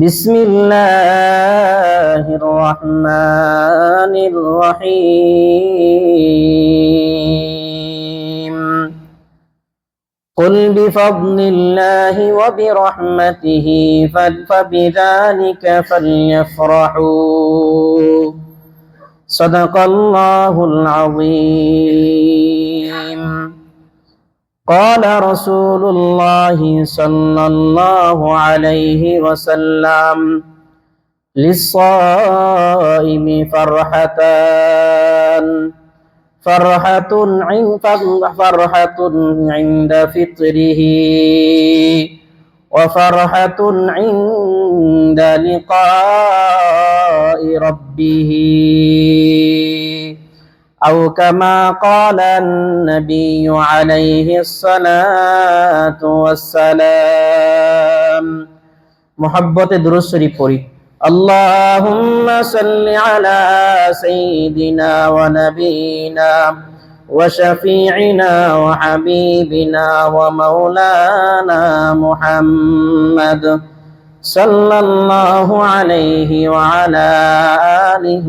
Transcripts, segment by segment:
بسم الله الرحمن الرحيم. قل بفضل الله وبرحمته فبذلك فليفرحوا. صدق الله العظيم. قال رسول الله صلى الله عليه وسلم للصائم فرحتان. فرحة عند فرحة عند فطره. وفرحة عند لقاء ربه. أو كما قال النبي عليه الصلاة والسلام. محبة دروس ريبوري اللهم صل على سيدنا ونبينا وشفيعنا وحبيبنا ومولانا محمد صلى الله عليه وعلى آله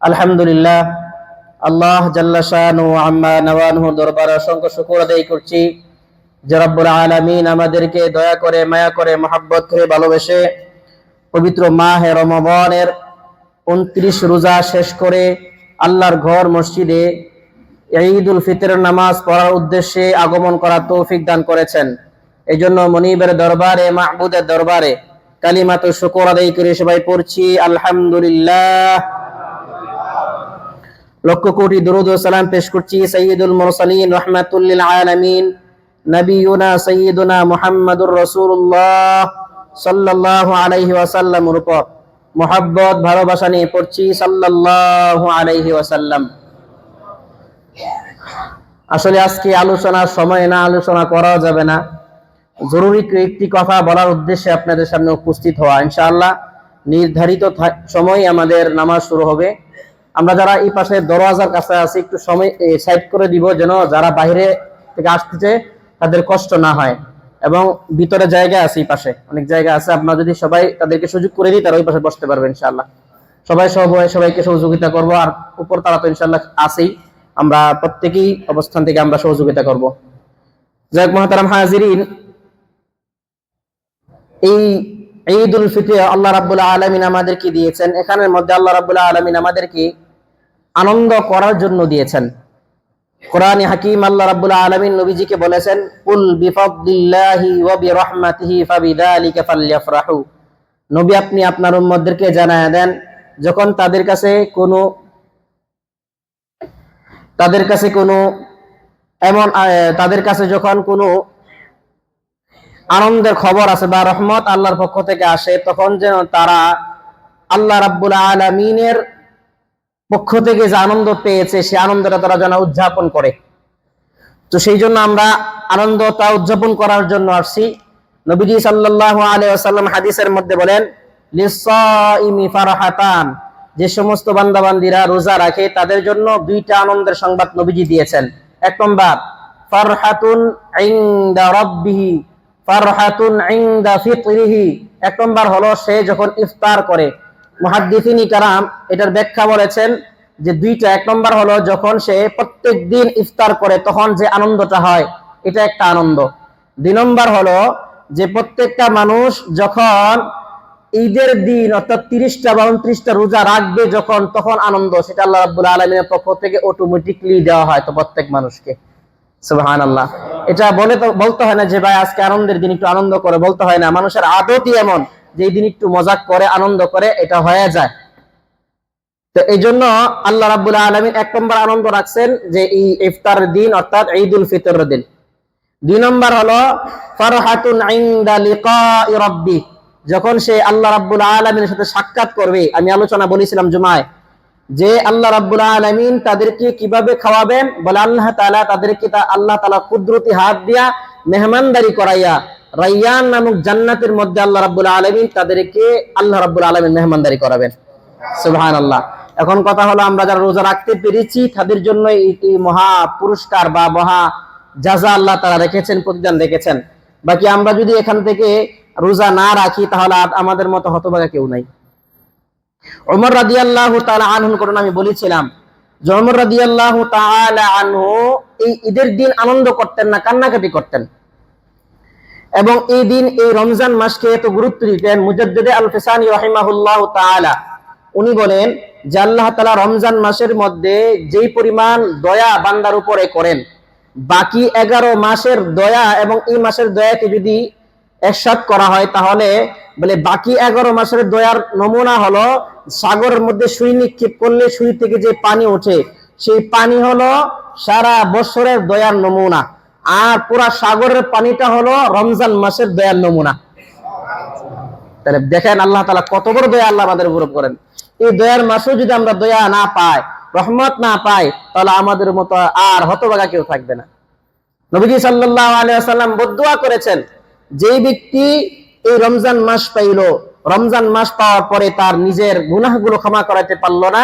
আলহামদুলিল্লাহ, আল্লাহ জাল্লাশানু দরবার অসংখ্য শুকুর আদায় করছি। যে আলমিন আমাদেরকে দয়া করে, মায়া করে, মহাব্বত করে ভালোবেসে পবিত্র মাহে রমবনের উনত্রিশ রোজা শেষ করে আল্লাহর ঘর মসজিদে ঈদুল ফিতরের নামাজ পড়ার উদ্দেশ্যে আগমন করা তৌফিক দান করেছেন। এই জন্য মনিবের দরবারে, মাহবুদের দরবারে কালিমাত শুকুর আদায় করে সবাই পড়ছি, আলহামদুলিল্লাহ। লক্ষ কোটি দরুদ ও সালাম পেশ করছি সৈয়দুল মুরসালিন রহমাতুল্লিল আলামিন নবিয়ুনা সৈয়দুনা মুহাম্মাদুর রাসূলুল্লাহ সাল্লাল্লাহু আলাইহি ওয়াসাল্লামের উপর। মোহাব্বত, ভালোবাসা নিয়ে পড়ছি সাল্লাল্লাহু আলাইহি ওয়াসাল্লাম। আসলে আজকে আলোচনার সময় না, আলোচনা করা যাবে না। জরুরি একটি কথা বলার উদ্দেশ্যে আপনাদের সামনে উপস্থিত হওয়া। ইনশাআল্লাহ নির্ধারিত সময় আমাদের নামাজ শুরু হবে। আমরা যারা এই পাশে দরওয়াজার কাছে আছি, একটু সময় সাইড করে দিব যেন যারা বাইরে থেকে আসতেছে, তাদের কষ্ট না হয়। এবং ভিতরে জায়গা আছে এই পাশে, অনেক জায়গা আছে। আপনারা যদি সবাই তাদেরকে সুযোগ করে দিই, তারা ওই পাশে বসতে পারবে ইনশাআল্লাহ। সবাই সবাই সবাইকে সহযোগিতা করব, আর উপর তারা তো ইনশাআল্লাহ আছেই। আমরা প্রত্যেকেই অবস্থান থেকে আমরা সহযোগিতা করব। যাক, মহাতারাম হাজিরিন, এই ঈদ উল ফিতর আল্লাহ রাব্বুল আলামিন আমাদেরকে দিয়েছেন। এখানের মধ্যে আল্লাহ রাব্বুল আলামিন আমাদেরকে আনন্দ করার জন্য দিয়েছেন। কোরআন হাকিম আল্লাহ রাব্বুল আলামিন নবীজিকে বলেছেন, কুল বিফাদলিল্লাহি ওয়া বিরহমাতিহি নবী আপনি আপনার উম্মতদেরকে জানায় দেন, যখন তাদের কাছে কোনো, তাদের কাছে কোনো এমন তাদের কাছে যখন কোনো আনন্দের খবর আছে বা রহমত আল্লাহর পক্ষ থেকে আসে, তখন যেন তারা আল্লাহ রাব্বুল আলমিনের পক্ষ থেকে যে আনন্দ পেয়েছে, সে আনন্দটা তারা যেন উদযাপন করে। তো সেই জন্য আমরা আনন্দটা উদযাপন করার জন্য আসছি। নবীজি সাল্লাহ আলাইসাল্লাম হাদিসের মধ্যে বলেন ফারহাতান যে সমস্ত বান্দাবান্দিরা রোজা রাখে, তাদের জন্য দুইটা আনন্দের সংবাদ নবীজি দিয়েছেন। এক নম্বর, ফারহাতুন ইনদা রাব্বিহি ফারহাতুন ইনদা ফিতরিহি এক নম্বর হলো সে যখন ইফতার করে মুহাদ্দিসিনী কারাম এটার ব্যাখ্যা বলেছেন যে দুইটা, এক নম্বর হলো যখন সে প্রত্যেক দিন ইফতার করে তখন যে আনন্দটা হয়, এটা একটা আনন্দ। দুই নম্বর হলো যে প্রত্যেকটা মানুষ যখন ঈদের দিন অর্থাৎ তিরিশটা বা উনত্রিশটা রোজা রাখবে যখন, তখন আনন্দ, সেটা আল্লাহ রাব্বুল আলমিনের পক্ষ থেকে অটোমেটিকলি দেওয়া হয় তো প্রত্যেক মানুষকে। সুবহান আল্লাহ এটা বলে তো বলতে হয় না যে ভাই আজকে আনন্দের দিন একটু আনন্দ করে, বলতে হয় না। মানুষের আদতই এমন। যে এই দিন একটু মজাক করে, আনন্দ করে, এটা হয়ে যায়। তো এই জন্য আল্লাহ রাব্বুল আলমিন এক নম্বর আনন্দ রাখছেন যে এই ইফতার দিন অর্থাৎ ঈদ উল ফিতর দিন। দুই নম্বর হলো, ফারহাতুন রাব্বি। যখন সে আল্লাহ রাব্বুল আলামিনের সাথে সাক্ষাৎ করবে, আমি আলোচনা বলেছিলাম জুমায়, যে আল্লাহ রাব্বুল আলামিন তাদেরকে কীভাবে খাওয়াবেন? বলে আল্লাহ তাআলা তাদেরকে আল্লাহ তালা কুদরতি হাত দিয়া মেহমানদারি করাইয়া রাইয়ান নামক জান্নাতের মধ্যে আল্লাহ রাব্বুল আলামিন তাদেরকে আল্লাহ রাব্বুল আলামিন মেহমানদারি করাবেন। সুবহানাল্লাহ। এখন কথা হলো, আমরা যারা রোজা রাখতে পেরেছি, তাদের জন্য এই মহা পুরস্কার বা মহা জাজা আল্লাহ তারা রেখেছেন, প্রতিদান রেখেছেন। বাকি আমরা যদি এখান থেকে রোজা না রাখি, তাহলে আমাদের মতো হতভাগা কেউ নাই। ওমর রাদি আল্লাহ আনহুর ঘটনা আমি বলেছিলাম যে ওমর আল্লাহ আনহু এই ঈদের দিন আনন্দ করতেন না, কান্নাকাটি করতেন। এবং এই দিন, এই রমজান মাসকে এত গুরুত্ব দিতেন মুজাদ্দিদে আল ফিসানি রাহিমাহুল্লাহ তাআলা। উনি বলেন, যে আল্লাহ তাআলা রমজান মাসের মধ্যে যেই পরিমাণ দয়া বান্দার উপরে করেন, বাকি এগারো মাসের দয়া এবং এই মাসের দয়াকে যদি একসাথ করা হয়, তাহলে বলে বাকি এগারো মাসের দয়ার নমুনা হলো সাগরের মধ্যে সুই নিক্ষেপ করলে সুই থেকে যে পানি ওঠে, সেই পানি হলো সারা বছরের দয়ার নমুনা। আর পুরা সাগরের পানিটা হলো রমজান মাসের দয়ার নমুনা। তাহলে দেখেন আল্লাহ তালা কত বড় দয়া আল্লাহ আমাদের উপর করেন। এই দয়ার মাসেও যদি আমরা দয়া না পাই, রহমত না পাই, তাহলে আমাদের মতো আর হতবাগা কেউ থাকবে না। নবীজি সাল্লাহ আলিয়াল্লাম বদুয়া করেছেন, যেই ব্যক্তি এই রমজান মাস পাইল, রমজান মাস পাওয়ার পরে তার নিজের গুনাহগুলো ক্ষমা করাতে পারল না,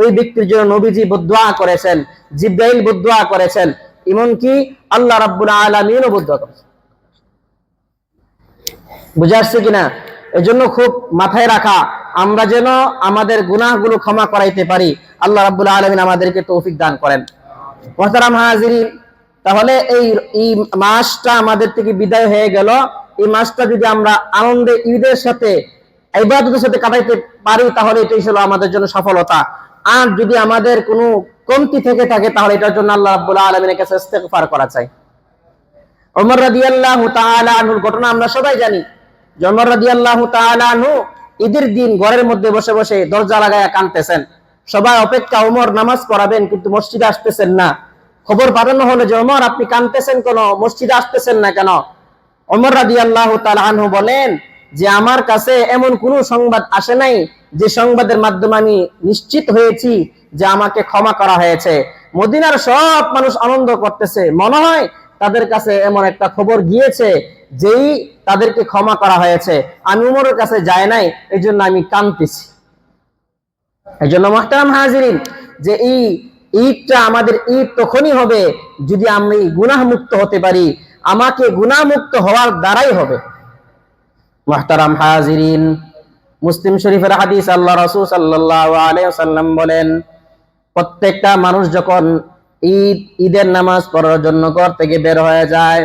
ওই ব্যক্তির জন্য নবীজি বদুয়া করেছেন, জিব্রাইল বদুয়া করেছেন এমনকি আল্লাহ রাব্বুল আলামিনও বদুয়া করেছেন বুঝে আসছে কিনা? এজন্য খুব মাথায় রাখা, আমরা যেন আমাদের গুনাহগুলো ক্ষমা করাইতে পারি। আল্লাহ রাব্বুল আলামিন আমাদেরকে তৌফিক দান করেন। মোহতারাম হাজিরিন, তাহলে এই এই মাসটা আমাদের থেকে বিদায় হয়ে গেল। এই মাসটা যদি আমরা আনন্দে ঈদের সাথে, ইবাদতের সাথে কাটাইতে পারি, তাহলে এটাই ছিল আমাদের জন্য সফলতা। আর যদি আমাদের কোনো কমতি থেকে থাকে, তাহলে এটার জন্য আল্লাহ রাব্বুল আলামিনের কাছে ইস্তেগফার করা চাই। ওমর রাদিয়াল্লাহু তাআলা আনহুর ঘটনা আমরা সবাই জানি। ওমর রাদিয়াল্লাহু তাআলা আনহু ঈদের দিন ঘরের মধ্যে বসে বসে দরজা লাগায়া কাঁদতেছেন। সবাই অপেক্ষা, ওমর, নামাজ পড়াবেন, কিন্তু মসজিদে আসতেছেন না। খবর পাঠানো হলো যে, ওমর, আপনি কাঁদতেছেন কেন? মসজিদে আসতেছেন না কেন? ওমর রাদিয়াল্লাহু তাআলা আনহু বলেন যে, আমার কাছে এমন কোন সংবাদ আসে নাই যে সংবাদের মাধ্যমে আমি নিশ্চিত হয়েছি যে আমাকে ক্ষমা করা হয়েছে। মদিনার সব মানুষ আনন্দ করতেছে। মনে হয় তাদের কাছে এমন একটা খবর গিয়েছে যেই তাদেরকে ক্ষমা করা হয়েছে। আমি উমরের কাছে যাই নাই এই জন্য আমি কাঁদতেছি। এই জন্য মহতারাম হাজিরিন, যে এই ঈদটা আমাদের ঈদ তখনই হবে যদি আমি গুনাহ মুক্ত হতে পারি। আমাকে গুনাহ মুক্ত হওয়ার দ্বারাই হবে। মহতারাম হাজিরিন মুসলিম শরীফের হাদিস আল্লাহ রসুল সাল্লাহ আলাইসাল্লাম বলেন, প্রত্যেকটা মানুষ যখন ঈদ, ঈদের নামাজ পড়ার জন্য ঘর থেকে বের হয়ে যায়,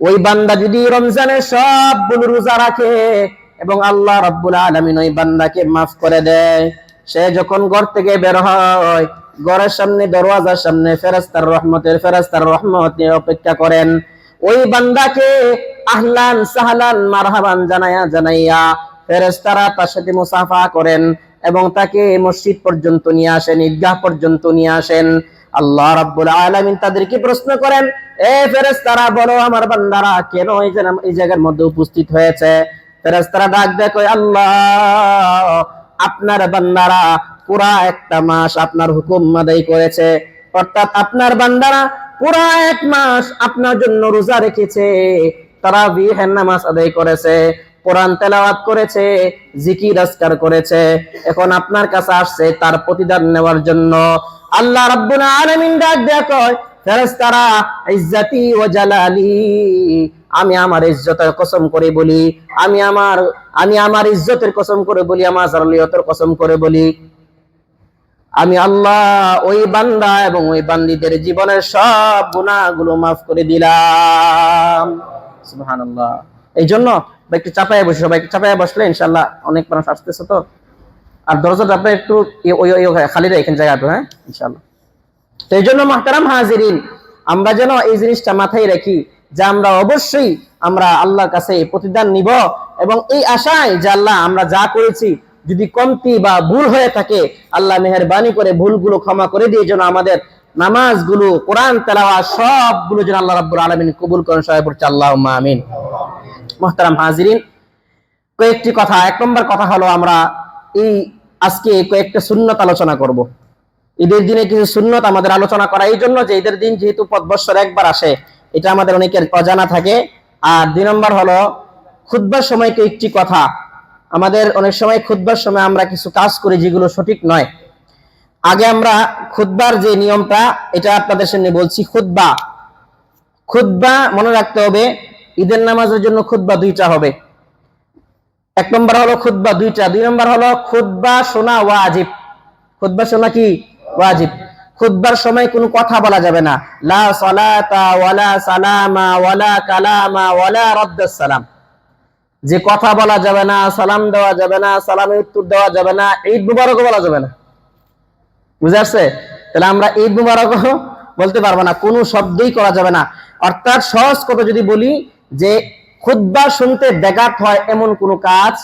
ওই বান্দা যদি রমজানের সবগুলো রোজা রাখে এবং আল্লাহ রব্বুল আলমিন ওই বান্দাকে মাফ করে দেয়, সে যখন ঘর থেকে বের হয়, ঘরের সামনে, দরওয়াজার সামনে ফেরাস্তার রহমতের ফেরাস্তার রহমতের অপেক্ষা করেন, ওই বান্দাকে আহলান সাহলান মারহাবান জানাইয়া জানাইয়া ফেরেস্তারা তার সাথে মুসাফা করেন এবং তাকে মসজিদ পর্যন্ত নিয়ে আসেন, ঈদগাহ পর্যন্ত নিয়ে আসেন। আল্লাহ রাব্বুল আলামিন তাদেরকে প্রশ্ন করেন, এ ফেরেশতারা, বলো আমার বান্দারা, কেন এই জায়গা- এই জায়গার মধ্যে উপস্থিত হয়েছে? ফেরেশতারা ডাক কয় আল্লাহ, আপনার বান্দারা পুরা একটা মাস আপনার হুকুম আদায় করেছে। অর্থাৎ আপনার বান্দারা পুরা এক মাস আপনার জন্য রোজা রেখেছে তারা বিহের নামাজ আদায় করেছে। কোরআন তেলাওয়াত করেছে, জিকির আজকার করেছে। এখন আপনার কাছে আসছে তার প্রতিদান নেওয়ার জন্য। আল্লাহ রাব্বুল আলামিন ডাক দেয়া কয়, ফেরেশতারা, ইজ্জতি ও জালালি। আমি আমার ইজ্জতের কসম করে বলি, আমি আমার আমি আমার ইজ্জতের কসম করে বলি, আমার জালালিয়তের কসম করে বলি। আমি আল্লাহ ওই বান্দা এবং ওই বান্দিদের জীবনের সব গুনাহগুলো মাফ করে দিলাম। সুবহানাল্লাহ। এই জন্য বা একটু চাপায় বসে, সবাই একটু চাপায় বসলে ইনশাল্লাহ অনেক মানুষ আসতেছে তো। আর দরজাটা আপনি একটু ই- ওই ওই ওই, খালি রাখেন জায়গাটা হ্যাঁ? ইনশাল্লাহ তো এই জন্য মাহতারাম হাজিরিন, আমরা যেন এই জিনিসটা মাথায় রাখি যে আমরা অবশ্যই আমরা আল্লাহর কাছে প্রতিদান নিব এবং এই আশায় যে আল্লাহ আমরা যা করেছি, যদি কমতি বা ভুল হয়ে থাকে, আল্লাহ মেহরবানি করে ভুলগুলো ক্ষমা করে দিয়ে যেন আমাদের নামাজগুলো, কোরআন তেলাওয়া সবগুলো যেন আল্লাহ রাব্বুল আলামিন কবুল করেন, সবাই পড়ছে আল্লাহ আমিন। মোহতারাম হাজিরিন, কয়েকটি কথা। এক নম্বর কথা হলো আমরা এই আজকে কয়েকটা সুন্নত আলোচনা করব। ঈদের দিনে কিছু সুন্নত আমাদের আলোচনা করা, এই জন্য যে ঈদের দিন যেহেতু বছর একবার আসে, এটা আমাদের অনেকের অজানা থাকে। আর দুই নম্বর হলো খুদ্বার সময় কয়েকটি কথা। আমাদের অনেক সময় খুদ্বার সময় আমরা কিছু কাজ করি যেগুলো সঠিক নয়। আগে আমরা খুদ্বার যে নিয়মটা, এটা আপনাদের সামনে বলছি খুদ্বা খুদ্বা মনে রাখতে হবে, ঈদের নামাজের জন্য খুদ্বা দুইটা হবে। এক নম্বর হলো খুদ্বা দুইটা, দুই নম্বর হলো খুদ্বা শোনা ওয়াজিব। খুদ্বা শোনা কি? ওয়াজিব। খুদ্বার সময় কোনো কথা বলা যাবে না। লা সালাতা ওয়ালা সালামা ওয়ালা কালামা ওয়ালা রদ্দাস সালাম। যে কথা বলা যাবে না, সালাম দেওয়া যাবে না, সালামের উত্তর দেওয়া যাবে না, ঈদ মুবারকও বলা যাবে না। বুঝে আসছে? তাহলে আমরা ঈদ মুবারক বলতে পারব না, কোনো শব্দই করা যাবে না। অর্থাৎ সহজ কথা যদি বলি যে খুদ্া শুনতে ব্যাঘাত হয় এমন কোনো কাজ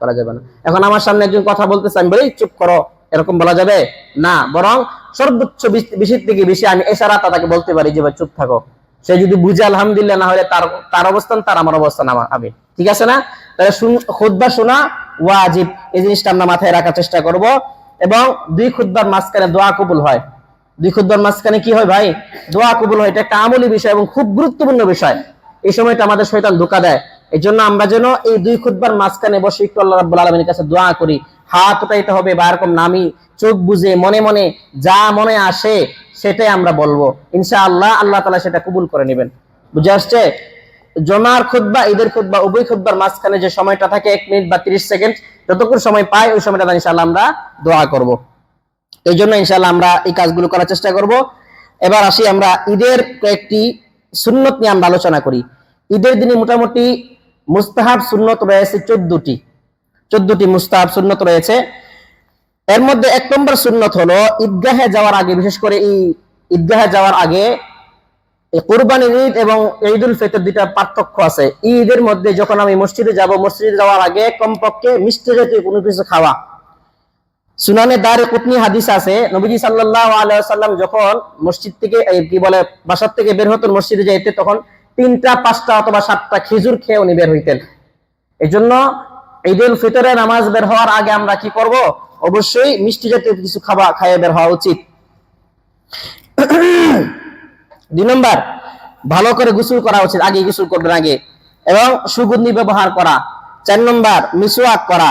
করা যাবে না। এখন আমার সামনে একজন কথা বলতেছে, আমি বলি, চুপ করো, এরকম বলা যাবে না। বরং সর্বোচ্চ বেশি- বেশির থেকে বেশি আমি এছাড়া তাকে বলতে পারি যে, ভাই, চুপ থাকো। সে যদি বুঝে, আলহামদুলিল্লাহ, না হলে তার তার অবস্থান, তার আমার অবস্থান আমার আমি ঠিক আছে না? তাহলে খুদ্া শোনা ওয়াজিব। এই জিনিসটা আমরা মাথায় রাখার চেষ্টা করব। এবং দুই খুদ্বার মাঝখানে দোয়া কবুল হয়। দুই খুদ্বার মাঝখানে কি হয় ভাই? দোয়া কবুল হয়, এটা একটা আমলি বিষয় এবং খুব গুরুত্বপূর্ণ বিষয়। এই সময়টা আমাদের শয়তান ধোকা দেয়। এই জন্য আমরা যেন এই দুই খুদ্বার মাঝখানে বসে একটু আল্লাহ রাব্বুল আলামিনের কাছে দোয়া করি। হাত উঠাইতে হবে, বা এরকম নামি, চোখ বুঝে মনে মনে, যা মনে আসে, সেটাই আমরা বলব। ইনশাআল্লাহ আল্লাহ তাআলা সেটা কবুল করে নেবেন। বুঝে আসছে? জমার খুদ্া ঈদের খুদ্া উভয় খুদ্বার মাঝখানে যে সময়টা থাকে, এক মিনিট বা তিরিশ সেকেন্ড, যতক্ষণ সময় পাই, ওই সময়টা ইনশাআল্লাহ আমরা দোয়া করব। এই জন্য ইনশাআল্লাহ আমরা এই কাজগুলো করার চেষ্টা করব। এবার আসি আমরা ঈদের কয়েকটি সুন্নত নিয়ে আমরা আলোচনা করি। ঈদের দিনে মোটামুটি মুস্তাহাব সুন্নত রয়েছে চোদ্দটি। চোদ্দটি মুস্তাহাব সুন্নত রয়েছে। এর মধ্যে এক নম্বর সুন্নত হলো ঈদগাহে যাওয়ার আগে, বিশেষ করে এই ঈদগাহে যাওয়ার আগে এই কোরবানির ঈদ এবং ঈদুল ফিতর দুইটা পার্থক্য আছে। ঈদের মধ্যে যখন আমি মসজিদে যাব, মসজিদে যাওয়ার আগে কমপক্ষে মিষ্টি জাতীয় কোনো কিছু খাওয়া। সুনানে দারে কুতনি হাদিস আছে, নবীজি সাল্লাল্লাহু আলাইহি সাল্লাম যখন মসজিদ থেকে কি বলে, বাসার থেকে বের হতেন, মসজিদে যাইতে, তখন তিনটা, পাঁচটা অথবা সাতটা খেজুর খেয়ে উনি বের হইতেন। এই জন্য ঈদুল ফিতরে নামাজ বের হওয়ার আগে আমরা কি করব? অবশ্যই মিষ্টি জাতীয় কিছু খাবার খাইয়ে বের হওয়া উচিত। দুই নম্বর, ভালো করে গোসল করা উচিত, আগে গোসল করবেন আগে। এবং সুগন্ধি ব্যবহার করা। চার নম্বর, মিসওয়াক করা।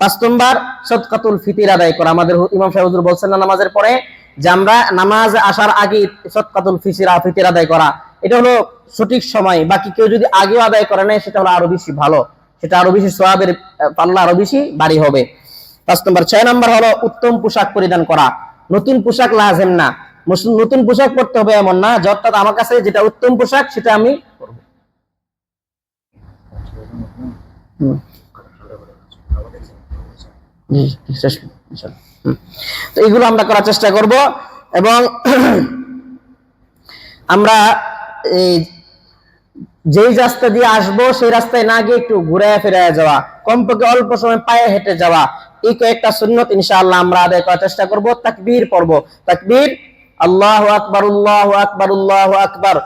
পাঁচ নম্বর, সদকাতুল ফিতির আদায় করা। আমাদের ইমাম সাহেব হুজুর বলছেন না নামাজের পরে যে আমরা নামাজ আসার আগে সদকাতুল ফিসিরা ফিতির আদায় করা। এটা হলো সঠিক সময়। বাকি কেউ যদি আগেও আদায় করে নেয়, সেটা হলো আরও বেশি ভালো। সেটা আরও বেশি সোয়াবের পাল্লা আরও বেশি বাড়ি হবে। পাঁচ নম্বর, ছয় নম্বর হলো উত্তম পোশাক পরিধান করা। নতুন পোশাক লাজেম না। নতুন পোশাক পরতে হবে এমন না অর্থাৎ আমার কাছে যেটা উত্তম পোশাক, সেটা আমি। তো এগুলো আমরা করার চেষ্টা করব, এবং আমরা এই যেই রাস্তা দিয়ে আসব, সেই রাস্তায় না গিয়ে একটু ঘুরে ফিরে যাওয়া, কমপক্ষে অল্প সময় পায়ে হেঁটে যাওয়া, এই কয়েকটা সুন্নত ইনশাআল্লাহ আমরা আদায় করার চেষ্টা করব, তাকবীর পড়ব তাকবীর আল্লাহু আকবার আল্লাহু আকবার আল্লাহু আকবার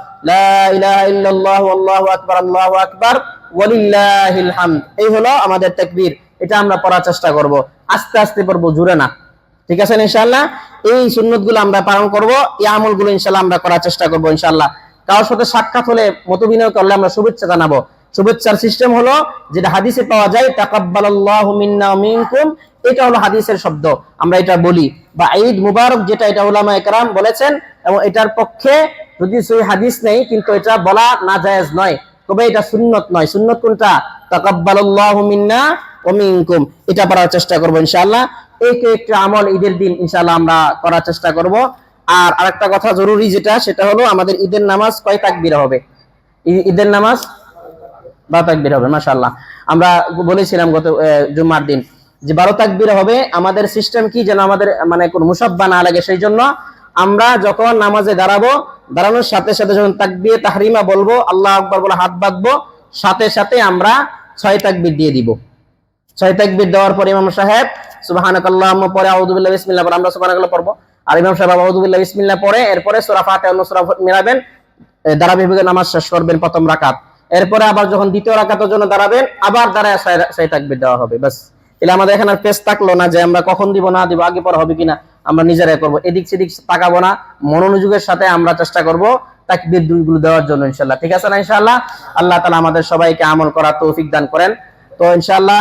আকবার, আল্লাহু আকবার এই হলো আমাদের তাকবীর। এটা আমরা পড়ার চেষ্টা করব। আস্তে আস্তে পড়ব জুড়ে না। ঠিক আছে ইনশাআল্লাহ? এই সুন্নতগুলো আমরা পালন করব, এই আমলগুলো ইনশাআল্লাহ আমরা করার চেষ্টা করব ইনশাআল্লাহ। কারোর সাথে সাক্ষাৎ হলে মত বিনিময় করলে আমরা শুভেচ্ছা জানাব। শুভেচ্ছার সিস্টেম হলো, যেটা হাদিসে পাওয়া যায়, তাকাব্বালাল্লাহু মিন্না মিনকুম। এটা হলো হাদিসের শব্দ। আমরা এটা বলি। বা ঈদ মুবারক, যেটা এটা উলামা একরাম বলেছেন, এবং এটার পক্ষে যদি সেই হাদিস নেই, কিন্তু এটা বলা না জায়েজ নয়। তবে এটা সুন্নত নয়। সুন্নত কোনটা? তাকাব্বালাল্লাহু মিন্না ওয়া মিনকুম। এটা করার চেষ্টা করব ইনশাআল্লাহ। এই একটা আমল ঈদের দিন ইনশাআল্লাহ আমরা করার চেষ্টা করব। আর আরেকটা কথা জরুরি যেটা, সেটা হলো আমাদের ঈদের নামাজ কয় তাকবীর হবে? ঈদের নামাজ বারো তাকবির হবে মাশাআল্লাহ। আমরা বলেছিলাম গত জুম্মার দিন যে বারো তাকবির হবে আমাদের সিস্টেম কি যেন আমাদের মানে কোন মুসাব্বা না লাগে সেই জন্য আমরা যখন নামাজে দাঁড়াবো দাঁড়ানোর সাথে সাথে যখন তাকবির তাহরিমা বলব আল্লাহ আকবার বলে হাত বাঁধবো সাথে সাথে আমরা ছয় তাকবির দিয়ে দিব। ছয় তাকবির দেওয়ার পরে ইমাম সাহেব সুবহানাকাল্লাহুম্মা পরে আউযু বিল্লাহি বিসমিল্লাহ পরে আমরা সুবহানাকাল্লাহ পড়ব। আর ইমাম সাহেব আউযু বিল্লাহি বিসমিল্লাহ পরে এরপরে সূরা ফাতিহা অন্য সূরা মিলাবেন এ, নামাজ শেষ করবেন প্রথম রাকাত। এরপরে আবার যখন দ্বিতীয় রাকাতের জন্য দাঁড়াবেন, আবার দাঁড়ায় সেই তাকবির দেওয়া হবে বাস তাহলে আমাদের এখানে আর পেস থাকল না যে আমরা কখন দিব, না দিব, আগে পরে হবে কিনা, আমরা নিজেরাই করব। এদিক সেদিক তাকাবো না মনোনিযোগের সাথে আমরা চেষ্টা করব তাকবির দুইগুলো দেওয়ার জন্য ইনশাল্লাহ ঠিক আছে না ইনশাল্লাহ আল্লাহ তালা আমাদের সবাইকে আমল করার তৌফিক দান করেন। তো ইনশাল্লাহ